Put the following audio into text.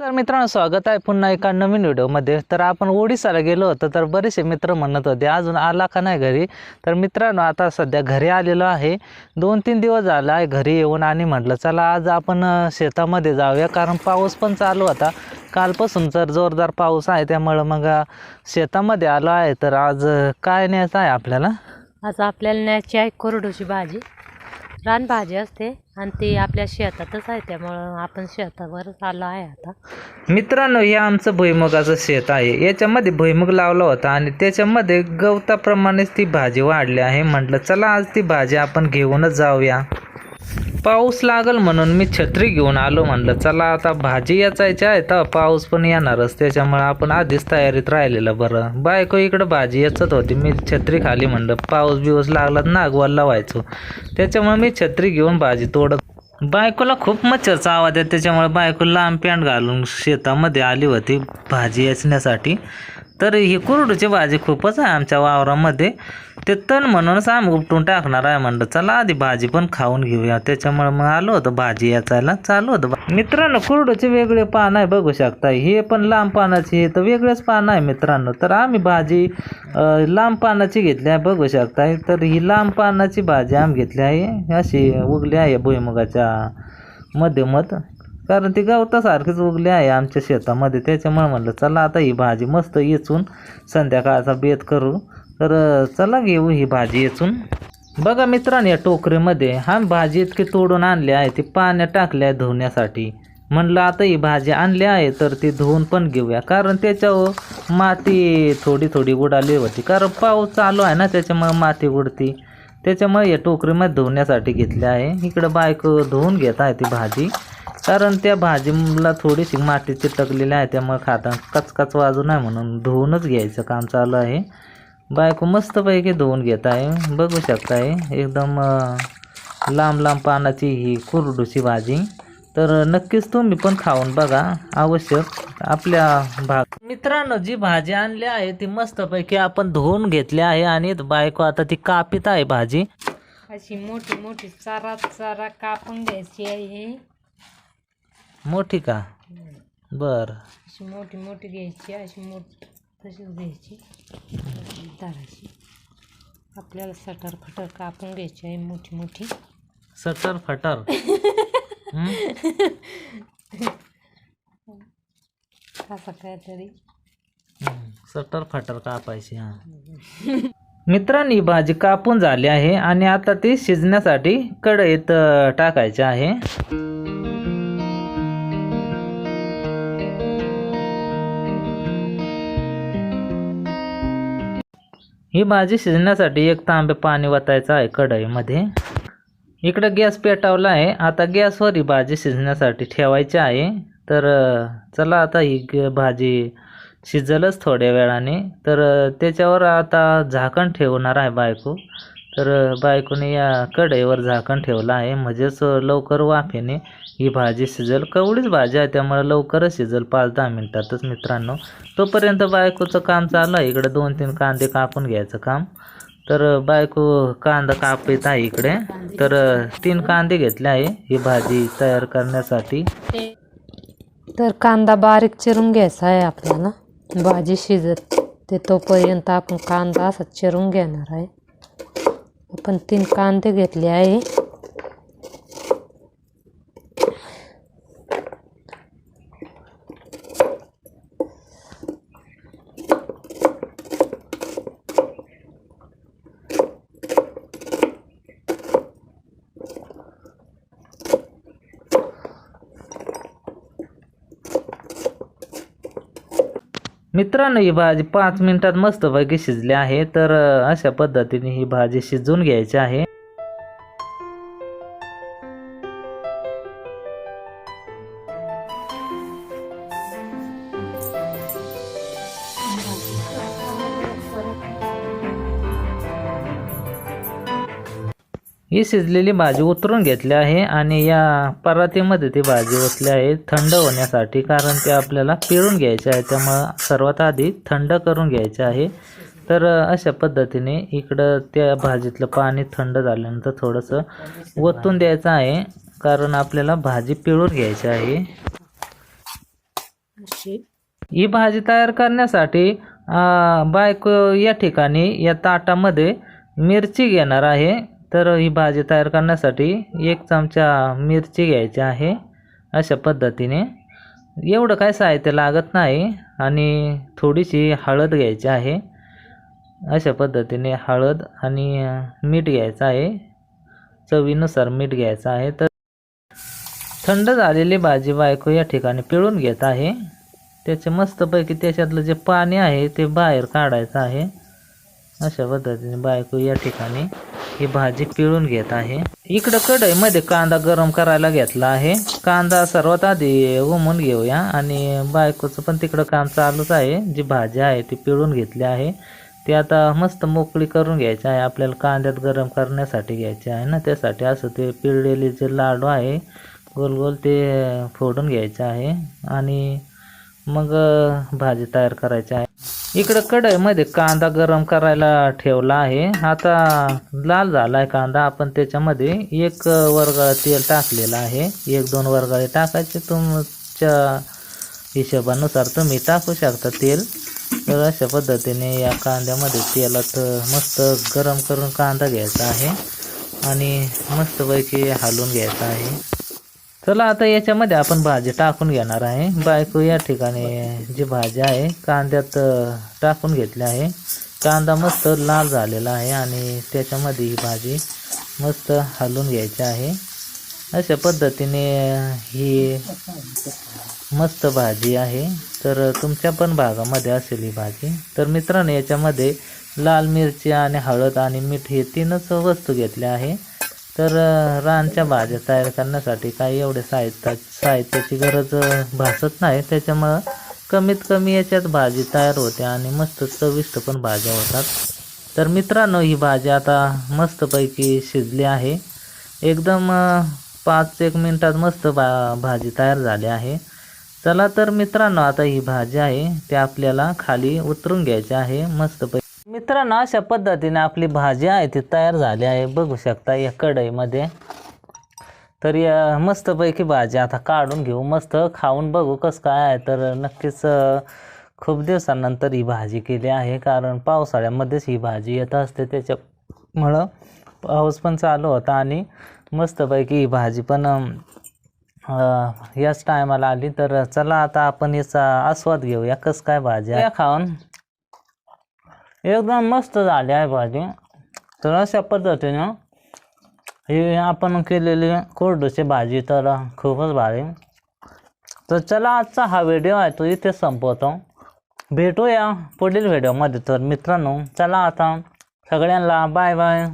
तर मित्रांनो स्वागत आहे पुन्हा एका नवीन व्हिडिओमध्ये. तर आपण ओडिसाला गेलो होतो तर बरेचसे मित्र म्हणत होते अजून आला का नाही घरी? तर मित्रांनो आता सध्या घरी आलेलो आहे. दोन तीन दिवस झाला आहे घरी येऊन आणि म्हटलं चला आज आपण शेतामध्ये जाऊया. कारण पाऊस पण चालू होता. कालपासून तर जोरदार पाऊस आहे त्यामुळं मग शेतामध्ये आलो आहे. तर आज काय न्यायचं आहे आपल्याला? आज आपल्याला न्यायची आहे कोरडूची भाजी. रानभाजी असते आणि ती आपल्या शेतातच आहे त्यामुळं आपण शेतावरच आलो आहे आता. मित्रांनो हे आमचं भुईमुगाचं शेत आहे. याच्यामध्ये भुईमुग लावला होता आणि त्याच्यामध्ये गवताप्रमाणेच ती भाजी वाढली आहे. म्हटलं चला आज ती भाजी आपण घेऊनच जाऊया. पाऊस लागल म्हणून मी छत्री घेऊन आलो म्हणलं चला आता भाजी याचायची आहे तर पाऊस पण येणारच त्याच्यामुळे आपण आधीच तयारीत राहिलेलं बरं. बायको इकडं भाजी याचत होती मी छत्री खाली म्हणलं पाऊस बिऊस लागला नागवाला व्हायचो त्याच्यामुळे मी छत्री घेऊन भाजी तोडत बायकोला खूप मच्छरचा आवाज आहे त्याच्यामुळे बायको लांब पॅन्ट घालून शेतामध्ये आली होती भाजी याचण्यासाठी. तर ही कुरडूची भाजी खूपच आहे आमच्या वावरामध्ये. ते तण म्हणूनच आम्ही उपटून टाकणार आहे म्हणलं चला आधी भाजी पण खाऊन घेऊया. त्याच्यामुळे मग आलो होतं भाजी याचायला चालू होतं बा- मित्रांनो कुरडूचे वेगळे पान आहे बघू शकता. हे पण लांब पानाची हे तर वेगळेच पान आहे मित्रांनो. तर आम्ही भाजी लांब पानाची घेतली आहे बघू शकताय तर ही लांब पानाची भाजी आम्ही घेतली आहे. अशी उगली आहे भुईमुगाच्या मध्यमत. कारण ती गवतासारखीच उगली आहे आमच्या शेतामध्ये. त्याच्यामुळे म्हणलं चला आता ही भाजी मस्त येचून संध्याकाळचा बेत करू. तर चला घेऊ ही भाजी येचून. बघा मित्रांनो या टोकरीमध्ये हा भाजी इतकी तोडून आणली आहे ती पाण्यात टाकली आहे धुण्यासाठी. म्हणलं आता ही भाजी आणली आहे तर ती धुवून पण घेऊया. कारण त्याच्यावर माती थोडी थोडी उडाली होती. कारण पाऊस चालू आहे ना त्याच्यामुळे माती उडती. त्याच्यामुळे या टोकरीमध्ये धुवण्यासाठी घेतली आहे. इकडं बायको धुवून घेत आहे ती भाजी. कारण त्या भाजीला थोडीशी माती चिटकलेली आहे त्यामुळे खाता कचकच वाजू नाही म्हणून धुवूनच घ्यायचं काम चालू आहे. बायको मस्तपैकी धुवून घेत आहे. बघू शकताय एकदम लांब लांब पानाची ही कुरडूची भाजी. तर नक्कीच तुम्ही पण खाऊन बघा आवश्यक आपल्या भाग मित्रांनो जी भाजी आणली आहे ती मस्तपैकी आपण धुवून घेतली आहे आणि बायको आता ती कापित आहे भाजी. अशी मोठी मोठी चारा चारा कापून घ्यायची आहे. मोठी का? बर. अशी मोठी मोठी घ्यायची अशी मोठी तशीच घ्यायची. दाराची. आपल्याला सटर फटर कापून घ्यायची आहे मोठी मोठी. सटर फटर? हं? असं काहीतरी. हं, सटर फटर कापायची हा. मित्रांनी ही भाजी कापून झाली आहे आणि आता ती शिजण्यासाठी कढईत अं, टाकायची आहे. ही भाजी शिजण्यासाठी एक तांबे पाणी वतायचं आहे कढईमध्ये. इकडं गॅस पेटवला आहे. आता गॅसवर ही भाजी शिजण्यासाठी ठेवायची आहे. तर चला आता ही ग- भाजी शिजलच थोड्या वेळाने. तर त्याच्यावर आता झाकण ठेवणार आहे बायको. तर बायकोने या कढईवर झाकण ठेवलं आहे. म्हणजेच लवकर वाफेने ही भाजी शिजल. कवडीच भाजी आहे त्यामुळे लवकरच शिजल. पाच दहा मिनटातच मित्रांनो. तोपर्यंत बायकोचं काम चालू आहे. इकडे दोन तीन कांदे कापून घ्यायचं काम. तर बायको कांदा कापत आहे इकडे. तर तीन कांदे घेतले आहे ही भाजी तयार करण्यासाठी. तर कांदा बारीक चिरून घ्यायचा आहे आपल्याला. भाजी शिजत ते तोपर्यंत आपण कांदा असा चिरून घेणार आहे. आपण तीन कांदे घेतले आहे. मित्रांनो ही भाजी पाच मिनिटात मस्तपैकी शिजली आहे. तर अशा पद्धतीने ही भाजी शिजवून घ्यायची आहे. ही शिजलेली भाजी उतरून घेतली आहे आणि या परातीमध्ये ती भाजी ओतली आहे थंड होण्यासाठी कारण ते आपल्याला पिळून घ्यायचे आहे. त्यामुळं सर्वात आधी थंड करून घ्यायचे आहे. तर अशा पद्धतीने इकडं त्या भाजीतलं पाणी थंड झाल्यानंतर थोडंसं ओतून द्यायचं आहे कारण आपल्याला भाजी पिळून घ्यायची आहे. ही भाजी तयार करण्यासाठी बायको या ठिकाणी या ताटामध्ये मिरची घेणार आहे. तर ही भाजी तयार करण्यासाठी एक चमचा मिरची घ्यायची आहे अशा पद्धतीने. एवढं काय साहित्य लागत नाही आणि थोडीशी हळद घ्यायची आहे. अशा पद्धतीने हळद आणि मीठ घ्यायचं आहे. चवीनुसार मीठ घ्यायचं आहे. तर थंड झालेली भाजी बायको या ठिकाणी पिळून घेत आहे. त्याचे मस्तपैकी त्याच्यातलं जे पाणी आहे ते बाहेर काढायचं आहे. अशा पद्धतीने बायको या ठिकाणी ही भाजी पिळून घेत आहे. इकडं कढईमध्ये कांदा गरम करायला घेतला आहे. कांदा सर्वात आधी उमून घेऊया. आणि बायकोचं पण तिकडं काम चालूच आहे. जी भाजी आहे ती पिळून घेतली आहे. ती आता मस्त मोकळी करून घ्यायची आहे. आपल्याला कांद्यात गरम करण्यासाठी घ्यायची आहे ना. त्यासाठी असं ते पिळलेले जे लाडू आहे गोल गोल ते फोडून घ्यायचे आहे. आणि मग भाजी तयार करायची आहे. इकडं कढईमध्ये कांदा गरम करायला ठेवला आहे. आता लाल झाला आहे कांदा. आपण त्याच्यामध्ये एक वरगाळ तेल टाकलेलं आहे. एक दोन वरगाळे टाकायचे. तुमच्या हिशोबानुसार तुम्ही टाकू शकता तेल. तर अशा पद्धतीने या कांद्यामध्ये तेलात मस्त गरम करून कांदा घ्यायचा आहे. आणि मस्तपैकी हलवून घ्यायचा आहे. चला आता याच्यामध्ये आपण भाजी टाकून घेणार आहे. बायको या ठिकाणी जी भाजी आहे कांद्यात टाकून घेतली आहे. कांदा मस्त लाल झालेला आहे आणि त्याच्यामध्ये ही भाजी मस्त हलवून घ्यायची आहे. अशा पद्धतीने ही मस्त भाजी आहे. तर तुमच्या पण भागामध्ये असेल ही भाजी. तर मित्रांनो याच्यामध्ये लाल मिरची आणि हळद आणि मीठ हे तीनच वस्तू घेतल्या आहे. तर रानच्या भाज्या तयार करण्यासाठी काही एवढे साहित्य साहित्याची गरज भासत नाही. त्याच्यामुळं कमीत कमी याच्यात भाजी तयार होते आणि मस्त चविष्ट पण भाज्या होतात. तर मित्रांनो ही भाजी आता मस्तपैकी शिजली आहे. एकदम पाच एक मिनटात मस्त भा भाजी तयार झाली आहे. चला तर मित्रांनो आता ही भाजी आहे ती आपल्याला खाली उतरून घ्यायची आहे. मस्तपैकी मित्रांनो अशा पद्धतीने आपली भाजी आहे ती तयार झाली आहे. बघू शकता या कढईमध्ये. तर या मस्तपैकी भाजी आता काढून घेऊ. मस्त खाऊन बघू कसं काय आहे. तर नक्कीच खूप दिवसानंतर ही भाजी केली आहे. कारण पावसाळ्यामध्येच ही भाजी येत असते. त्याच्यामुळं पाऊस पण चालू होता आणि मस्तपैकी ही भाजी पण याच टायमाला आली. तर चला आता आपण याचा आस्वाद घेऊया. कसं काय भाजी आहे? खाऊन. एकदम मस्त झाली आहे भाजी. तर अशा पद्धतीनं ही आपण केलेली कोरडूची भाजी तर खूपच भारी. तर चला आजचा हा व्हिडिओ आहे तो इथे संपवतो. भेटूया पुढील व्हिडिओमध्ये तर मित्रांनो चला आता सगळ्यांना बाय बाय